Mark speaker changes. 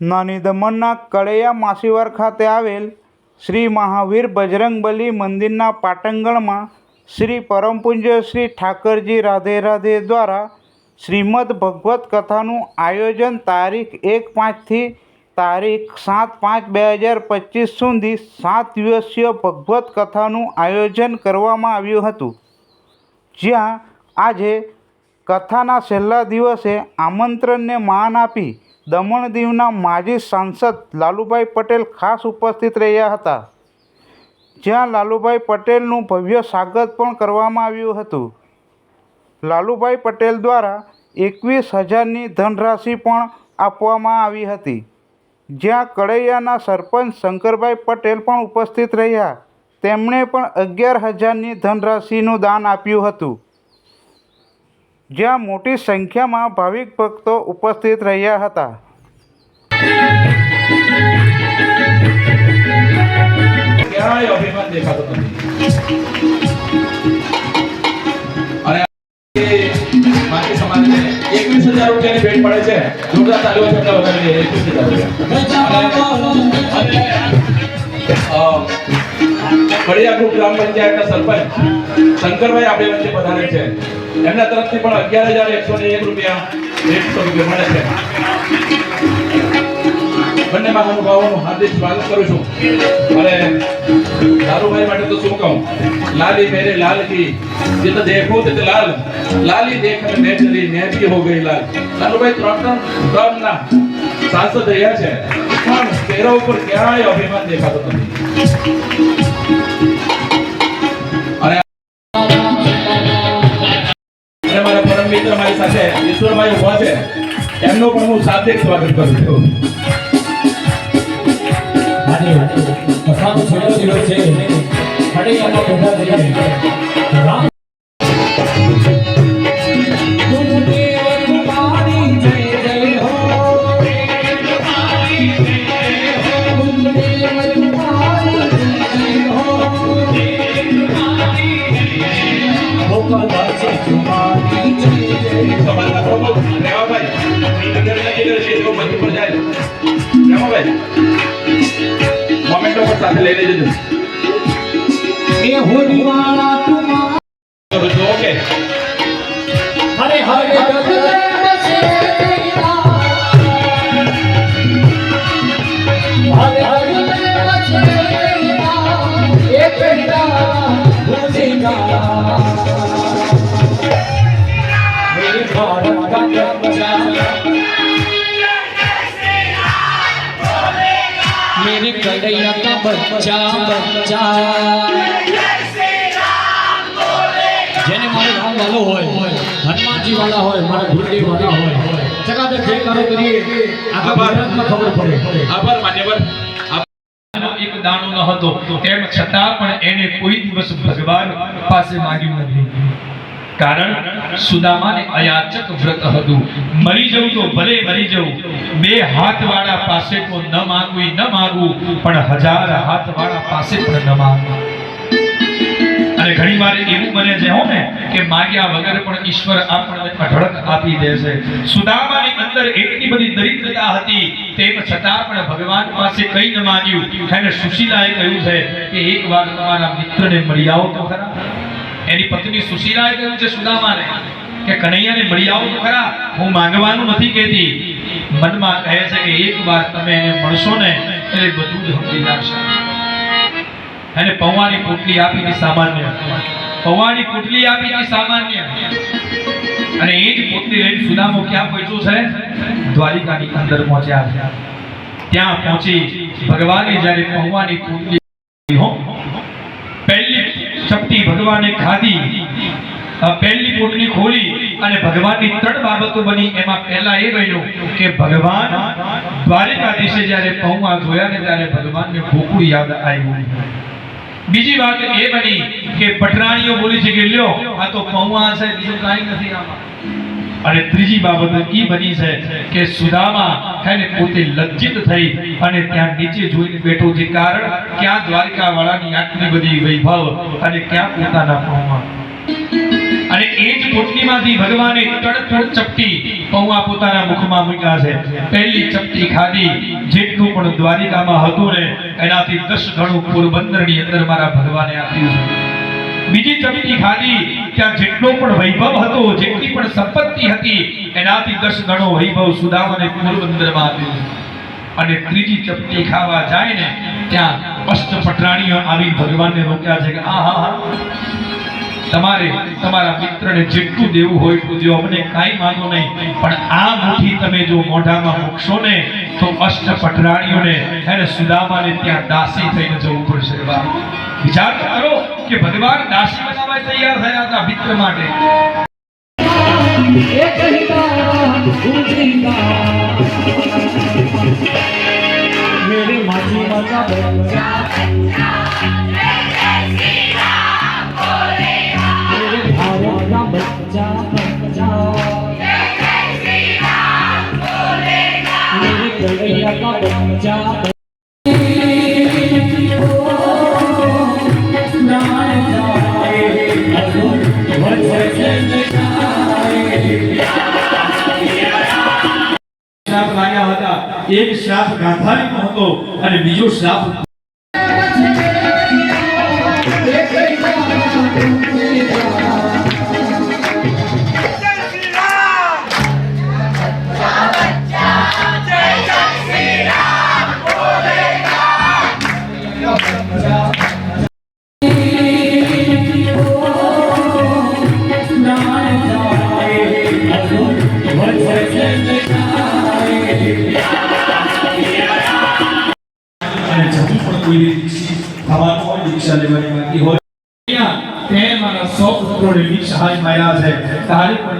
Speaker 1: નાની દમણના કળૈયા માસીવાર ખાતે આવેલ શ્રી મહાવીર બજરંગબલી મંદિરના પાટંગણમાં શ્રી પરમપૂજ્ય શ્રી ઠાકરજી રાધે રાધે દ્વારા શ્રીમદ ભગવત કથાનું આયોજન તારીખ એક પાંચથી તારીખ સાત પાંચ બે હજાર પચીસ સુધી સાત દિવસીય ભગવત કથાનું આયોજન કરવામાં આવ્યું હતું. જ્યાં આજે કથાના છેલ્લા દિવસે આમંત્રણને માન આપી દમણ દીવના માજી સાંસદ લાલુભાઈ પટેલ ખાસ ઉપસ્થિત રહ્યા હતા. જ્યાં લાલુભાઈ પટેલનું ભવ્ય સ્વાગત પણ કરવામાં આવ્યું હતું. લાલુભાઈ પટેલ દ્વારા એકવીસ હજારની ધનરાશિ પણ આપવામાં આવી હતી. જ્યાં કડૈયાના સરપંચ શંકરભાઈ પટેલ પણ ઉપસ્થિત રહ્યા. તેમણે પણ અગિયાર હજારની ધનરાશિનું દાન આપ્યું હતું. જ્યાં મોટી સંખ્યામાં ભાવિક ભક્તો ઉપસ્થિત રહ્યા હતા.
Speaker 2: દેખાતો માટી સમાજને 21000 રૂપિયાની ભેટ મળે છે. જોરદાર તાળીઓ છંડા વગાડીએ 21000 રૂપિયા. અને ગ્રુપ ગ્રામ પંચાયતના સરપંચ શંકરભાઈ આપણી વચ્ચે પધારે છે. એમના તરફથી પણ અગિયાર હજાર એકસો ને એક રૂપિયા એકસો રૂપિયા મળે છે. બંને મહાનુભાવોનું હાર્દિક સ્વાગત કરું છું. અને દારૂભાઈ માટે તો શું કહું? લાલી મેરે લાલ કી. જે તો દેખો તે લાલ. લાલી દેખ અને મેં ચલી ભી હો ગઈ લાલ. દારૂભાઈ ત્રણ ત્રણ ટર્મના સાંસદ રહ્યા છે. પણ ચહેરા ઉપર ક્યાંય અભિમાન દેખાતો નથી. મારા પરમ મિત્ર મારી સાથે ઈશ્વરભાઈ ઊભા છે. એમનો પણ હું શાબ્દિક સ્વાગત કરું છું.
Speaker 3: કથાનો છેલ્લો દિવસ છે. ખડૈયામાં બેઠા છીએ રામ. તુમ દેવ
Speaker 2: સાથે લઈ લેજો
Speaker 3: એ હોલીવાળા
Speaker 2: વાળા તું ઓકે
Speaker 3: હરે હરે मेरे कन्हैया का बच्चा बच्चा જેને મારો નામ વાલો હોય હનુમાનજી વાળા હોય મારા ગુરુદેવ વાળા હોય ચકાચક જયકારો કરીએ આખા ભારતમાં ખબર પડે
Speaker 2: આભાર માન્યવર
Speaker 4: આનો એક દાણો ન હતો તેમ છતાં પણ એને કોઈ દિવસ ભગવાન પાસે માંગ્યું નથી કારણ સુદામાને અયાચક વ્રત હતું. મરી જવું તો ભલે મરી જવું. બે હાથ વાળા પાસે તો ન માંગવું ન માંગવું, પણ હજાર હાથ વાળા પાસે પણ ન માંગવું. અને ઘણી વાર એવું બને છે, હો ને, કે માગ્યા વગર પણ ઈશ્વર આપણને અઢળક આપી દે છે. સુદામાની અંદર એટલી બધી દરિદ્રતા હતી, તેમ છતાં પણ ભગવાન પાસે કંઈ ન માંગ્યું. એને સુશીલાએ કહ્યું છે કે એક વાર તમારા મિત્રને મળી આવો તો ખરા. એની પત્ની સુશીલાએ કહ્યું છે સુદામાને કે કનૈયાને મળી આવો. તો ખરા, હું માંગવાનું નથી કહેતી. મનમાં કહે છે કે એક વાર તમે એને મળશો ને એટલે બધું જ સમજી જશે અને પૌવાની પોટલી આપી હતી સામાન્ય પૌવાની પોટલી આપી હતી સામાન્ય. અને એ જ પોટલી લઈને સુદામો ક્યાં પહોંચ્યો છે? દ્વારિકાની અંદર પહોંચ્યા ત્યાં પહોંચી ભગવાને જ્યારે પૌવાની પોટલી હો ભગવાને ખાધી પહેલી પોટલી ખોલી અને ભગવાનની ત્રણ બાબતો બની. એમાં પહેલા એ બન્યું કે ભગવાન દ્વારિકાધીશે જ્યારે પૌવા જોયા ને ત્યારે ભગવાનને ગોકુળ યાદ આવ્યું. બીજી વાત એ બની કે પટરાણીઓ બોલી છે કે લ્યો, આ તો પૌવા છે બીજું કાંઈ નથી આમાં. અને ત્રીજી બાબત એ બની છે કે સુદામા હે પોતે લજ્જિત થઈ અને ત્યાં નીચે જોઈને બેઠો છે. કારણ ક્યાં દ્વારકા વાળાની આટલી બધી વૈભવ અને ક્યાં પોતાના પૌમાં અને એ જ પોટલીમાંથી ભગવાને તડતડ ચપટી પૌવા પોતાના મુખમાં મૂક્યા છે. પહેલી ચપટી ખાધી, જેટલું પણ દ્વારિકામાં હતું ને, એનાથી દસ ગણું પોરબંદરની અંદર મારા ભગવાને આપ્યું છે. બીજી ચપટી ખાધી, ત્યાં જેટલો પણ વૈભવ હતો, જેટલી પણ સંપત્તિ હતી, એનાથી દસ ગણો વૈભવ સુદામાને પોરબંદરમાં આપ્યું અને ત્રીજી ચપટી ખાવા જાય ને, ત્યાં અષ્ટપટરાણીઓ આવી ભગવાનને રોક્યા છે કે, આ હા હા તમારે, તમારા મિત્રને જેટલું દેવું હોય એટલું દેવો. અમને કાંઈ માંગો નહીં, પણ આ મુઠ્ઠી તમે જો મોઢામાં મૂકશો ને, તો અષ્ટ પટરાણીઓને, એને સુદામાને ત્યાં દાસી થઈને જવું પડશે. વિચાર કરો કે ભગવાન દાસી બનાવવા તૈયાર થયા હતા મિત્ર માટે.
Speaker 3: એક હિતા ઉજિતા મેરે માજી માતા બચ્ચા
Speaker 4: શ્રાપ ગાંધારીનો હતો અને બીજો શ્રાપ কুইরে দিছি আমার ওই রিক্সা লেবারে বাকি হয় तें माना सौ करोड़ रीक्ष हाय माया है तारीख पर